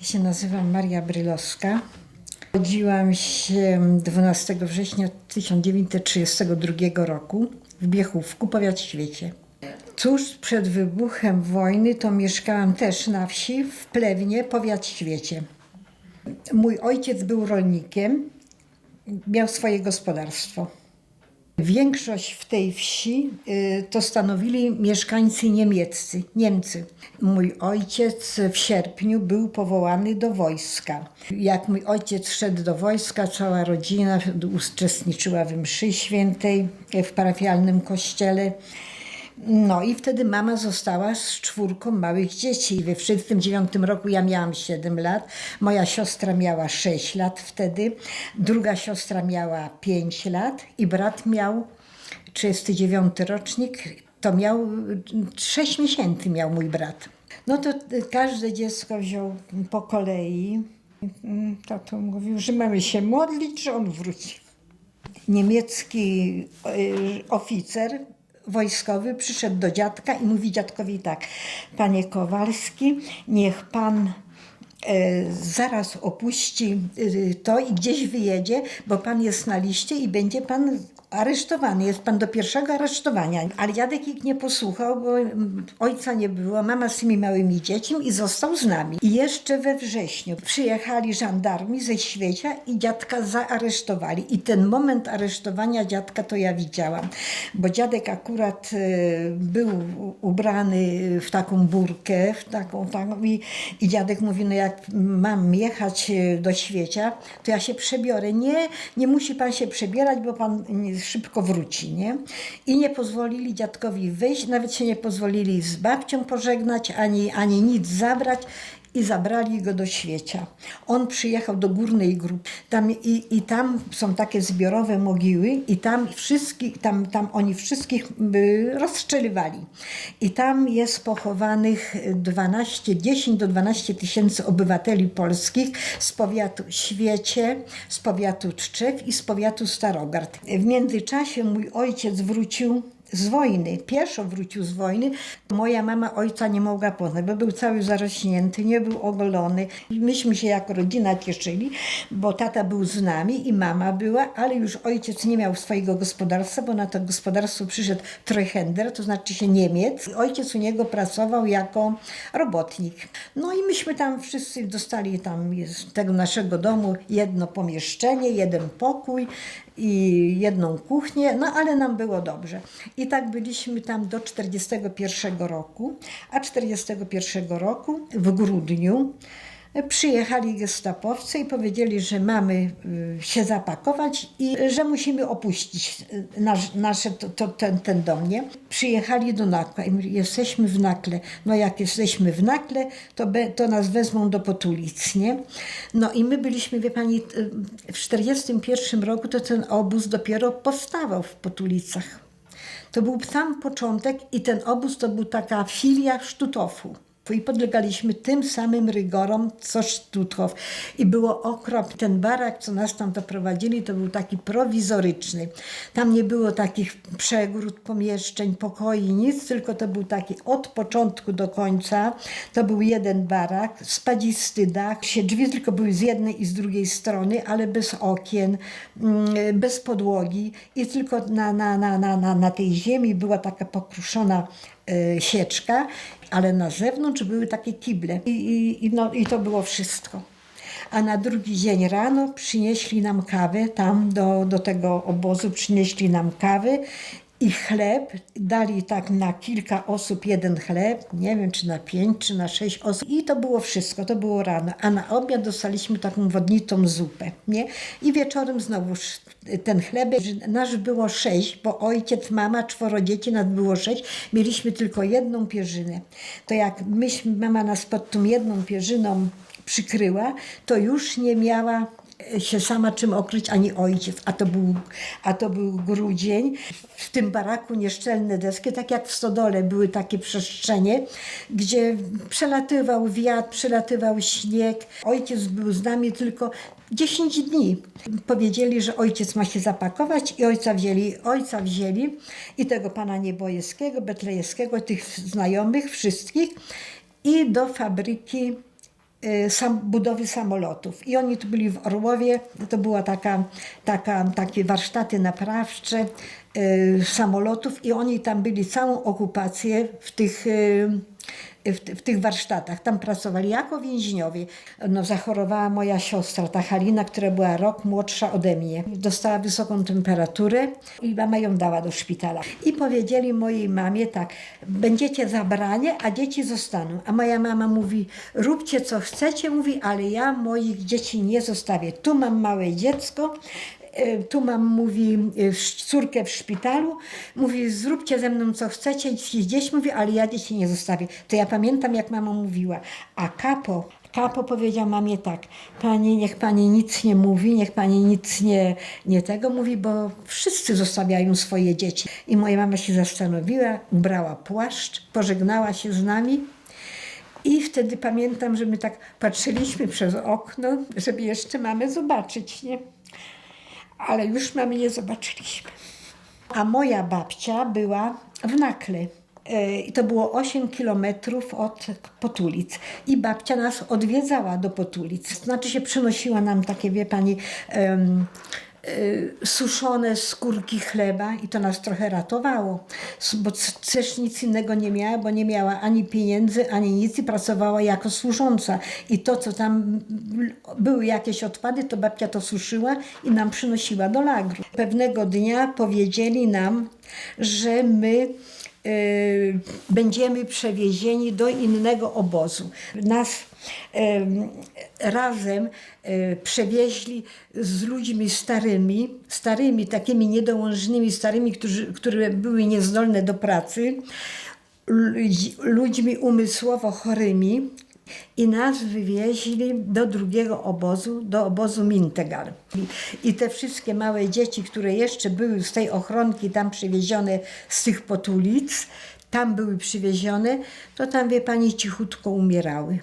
Ja się nazywam Maria Brylowska. Urodziłam się 12 września 1932 roku w Biechówku, powiat Świecie. Tuż przed wybuchem wojny to mieszkałam też na wsi w Plewnie, powiat Świecie. Mój ojciec był rolnikiem, miał swoje gospodarstwo. Większość w tej wsi y, to stanowili mieszkańcy niemieccy, Niemcy. Mój ojciec w sierpniu był powołany do wojska. Jak mój ojciec szedł do wojska, cała rodzina uczestniczyła w mszy świętej w parafialnym kościele. No i wtedy mama została z czwórką małych dzieci. We 1939 roku ja miałam 7 lat, moja siostra miała 6 lat wtedy, druga siostra miała 5 lat i brat miał 39 rocznik, to miał 6 miesięcy miał mój brat. No to każde dziecko wziął po kolei. Tato mówił, że mamy się modlić, że on wróci. Niemiecki y, oficer wojskowy przyszedł do dziadka i mówi dziadkowi tak: Panie Kowalski, niech pan e, zaraz opuści y, to i gdzieś wyjedzie, bo pan jest na liście i będzie pan aresztowany. Jest pan do pierwszego aresztowania. Ale dziadek ich nie posłuchał, bo mm, ojca nie było, mama z tymi małymi dziećmi i został z nami. I jeszcze we wrześniu przyjechali żandarmi ze świecia i dziadka zaaresztowali. I ten moment aresztowania dziadka to ja widziałam, bo dziadek akurat e, był ubrany w taką burkę, w taką, taką i, i dziadek mówi, no jak mam jechać e, do świecia, to ja się przebiorę. Nie, nie musi pan się przebierać, bo pan szybko wróci, nie? I nie pozwolili dziadkowi wyjść, nawet się nie pozwolili z babcią pożegnać, ani, ani nic zabrać i zabrali go do świecia. On przyjechał do górnej grupy tam, i, i tam są takie zbiorowe mogiły i tam wszystkich, tam, tam oni wszystkich y, rozstrzelywali. I tam jest pochowanych 12, 10 do 12 tysięcy obywateli polskich z powiatu Świecie, z powiatu Tczew i z powiatu Starogard. W międzyczasie mój ojciec wrócił z wojny. Pieszo wrócił z wojny. Moja mama ojca nie mogła poznać, bo był cały zarośnięty, nie był ogolony. Myśmy się jako rodzina cieszyli, bo tata był z nami i mama była, ale już ojciec nie miał swojego gospodarstwa, bo na to gospodarstwo przyszedł Treuhänder, to znaczy się Niemiec. Ojciec u niego pracował jako robotnik. No i myśmy tam wszyscy dostali tam z tego naszego domu jedno pomieszczenie, jeden pokój i jedną kuchnię, no ale nam było dobrze. I tak byliśmy tam do 41 roku, a 41 roku w grudniu przyjechali gestapowcy i powiedzieli, że mamy y, się zapakować i że musimy opuścić y, nasz, nasze, to, to, ten, ten dom, nie? Przyjechali do Nakła i mówili, jesteśmy w Nakle. No jak jesteśmy w Nakle, to, be, to nas wezmą do Potulic, nie? No i my byliśmy, wie pani, y, w 41 roku to ten obóz dopiero powstawał w Potulicach. To był sam początek i ten obóz to był taka filia Sztutofu. I podlegaliśmy tym samym rygorom, co Sztutow. I było okrop. Ten barak, co nas tam doprowadzili, to był taki prowizoryczny. Tam nie było takich przegród, pomieszczeń, pokoi, nic, tylko to był taki od początku do końca. To był jeden barak, spadzisty dach. Się drzwi tylko były z jednej i z drugiej strony, ale bez okien, mm, bez podłogi. I tylko na, na, na, na, na, tej ziemi była taka pokruszona sieczka, ale na zewnątrz były takie kible. I, i, i, no, I to było wszystko. A na drugi dzień rano przynieśli nam kawę, tam do, do tego obozu przynieśli nam kawę i chleb. Dali tak na kilka osób jeden chleb, nie wiem czy na pięć, czy na sześć osób. I to było wszystko, to było rano. A na obiad dostaliśmy taką wodnitą zupę, nie? I wieczorem znowuż ten chlebek. Nasz było sześć, bo ojciec, mama, czworo dzieci, nas było sześć. Mieliśmy tylko jedną pierzynę. To jak myśmy, mama nas pod tą jedną pierzyną przykryła, to już nie miała się sama czym okryć, ani ojciec, a to był, a to był grudzień. W tym baraku nieszczelne deski, tak jak w stodole były takie przestrzenie, gdzie przelatywał wiatr, przelatywał śnieg. Ojciec był z nami tylko 10 dni. Powiedzieli, że ojciec ma się zapakować i ojca wzięli, ojca wzięli i tego pana Niebojewskiego, Betlejewskiego, tych znajomych wszystkich i do fabryki sam, budowy samolotów. I oni tu byli w Orłowie, to była taka, taka, takie warsztaty naprawcze y, samolotów i oni tam byli całą okupację w tych, y, w, w tych warsztatach. Tam pracowali jako więźniowie. No, zachorowała moja siostra, ta Halina, która była rok młodsza ode mnie. Dostała wysoką temperaturę i mama ją dała do szpitala. I powiedzieli mojej mamie tak, będziecie zabranie, a dzieci zostaną. A moja mama mówi, róbcie co chcecie, mówi, ale ja moich dzieci nie zostawię. Tu mam małe dziecko, tu mam, mówi, e, córkę w szpitalu, mówi, zróbcie ze mną co chcecie, gdzieś mówi, ale ja dzieci nie zostawię. To ja pamiętam, jak mama mówiła. A kapo, kapo powiedział mamie tak, pani, niech pani nic nie mówi, niech pani nic nie, nie tego mówi, bo wszyscy zostawiają swoje dzieci. I moja mama się zastanowiła, ubrała płaszcz, pożegnała się z nami i wtedy pamiętam, że my tak patrzyliśmy przez okno, żeby jeszcze mamy zobaczyć, nie? Ale już mamy nie zobaczyliśmy. A moja babcia była w Nakle. E, I to było 8 kilometrów od Potulic. I babcia nas odwiedzała do Potulic. Znaczy się przynosiła nam takie, wie pani, e, suszone skórki chleba i to nas trochę ratowało, bo też nic innego nie miała, bo nie miała ani pieniędzy, ani nic i pracowała jako służąca. I to, co tam były jakieś odpady, to babcia to suszyła i nam przynosiła do lagru. Pewnego dnia powiedzieli nam, że my y, będziemy przewiezieni do innego obozu. Nas em, razem y, przewieźli z ludźmi starymi, starymi, takimi niedołążnymi, starymi, którzy, które były niezdolne do pracy, ludźmi umysłowo chorymi i nas wywieźli do drugiego obozu, do obozu Mintegal. I, I te wszystkie małe dzieci, które jeszcze były z tej ochronki tam przywiezione z tych potulic, tam były przywiezione, to tam, wie pani, cichutko umierały.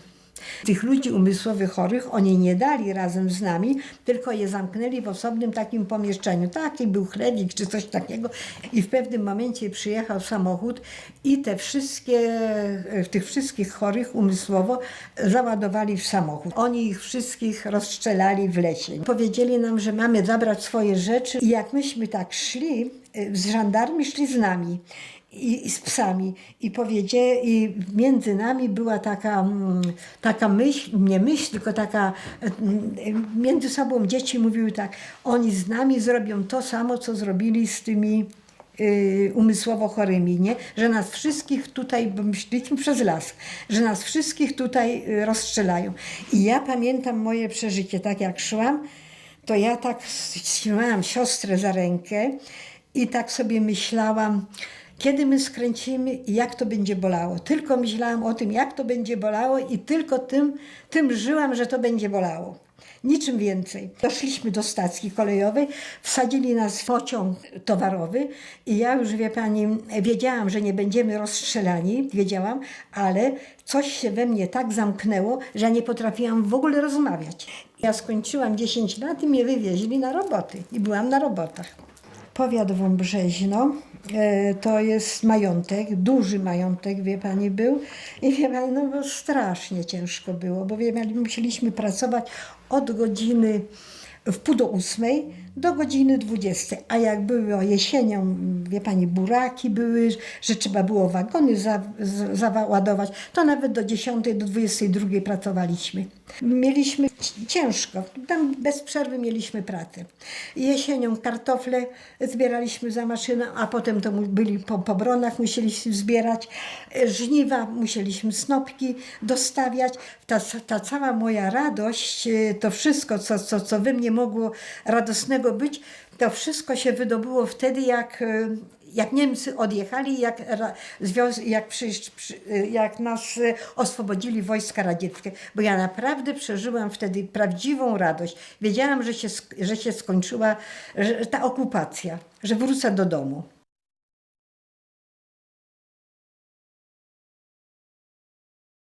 Tych ludzi umysłowych chorych oni nie dali razem z nami, tylko je zamknęli w osobnym takim pomieszczeniu. Taki był chlebik czy coś takiego. I w pewnym momencie przyjechał samochód i te wszystkie, tych wszystkich chorych umysłowo załadowali w samochód. Oni ich wszystkich rozstrzelali w lesie. Powiedzieli nam, że mamy zabrać swoje rzeczy i jak myśmy tak szli, z żandarmi szli z nami i, i z psami. I powiedzie, i między nami była taka, mm, taka myśl, nie myśl, tylko taka, mm, między sobą dzieci mówiły tak, oni z nami zrobią to samo, co zrobili z tymi y, umysłowo chorymi, nie? Że nas wszystkich tutaj, bo myśleliśmy przez las, że nas wszystkich tutaj y, rozstrzelają. I ja pamiętam moje przeżycie, tak jak szłam, to ja tak trzymałam siostrę za rękę i tak sobie myślałam, kiedy my skręcimy i jak to będzie bolało. Tylko myślałam o tym, jak to będzie bolało i tylko tym, tym żyłam, że to będzie bolało. Niczym więcej. Doszliśmy do stacji kolejowej, wsadzili nas w pociąg towarowy i ja już, wie pani, wiedziałam, że nie będziemy rozstrzelani, wiedziałam, ale coś się we mnie tak zamknęło, że nie potrafiłam w ogóle rozmawiać. Ja skończyłam 10 lat i mnie wywieźli na roboty i byłam na robotach. Powiat Wąbrzeźno e, to jest majątek, duży majątek, wie pani, był. I wie pani, no bo strasznie ciężko było, bo wie pani, musieliśmy pracować od godziny w pół do ósmej do godziny 20. A jak było jesienią, wie pani, buraki były, że trzeba było wagony za, z- załadować, to nawet do 10, do 22 pracowaliśmy. Mieliśmy ci- ciężko, tam bez przerwy mieliśmy pracę. Jesienią kartofle zbieraliśmy za maszyną, a potem to byli po, po bronach, musieliśmy zbierać żniwa, musieliśmy snopki dostawiać. Ta, ta cała moja radość, to wszystko, co, co, co we mnie mogło radosnego być, to wszystko się wydobyło wtedy, jak, e, jak Niemcy odjechali, jak, jak, przy, e, jak nas e, oswobodzili wojska radzieckie. Bo ja naprawdę przeżyłam wtedy prawdziwą radość. Wiedziałam, że się, że się skończyła że, ta okupacja, że wrócę do domu.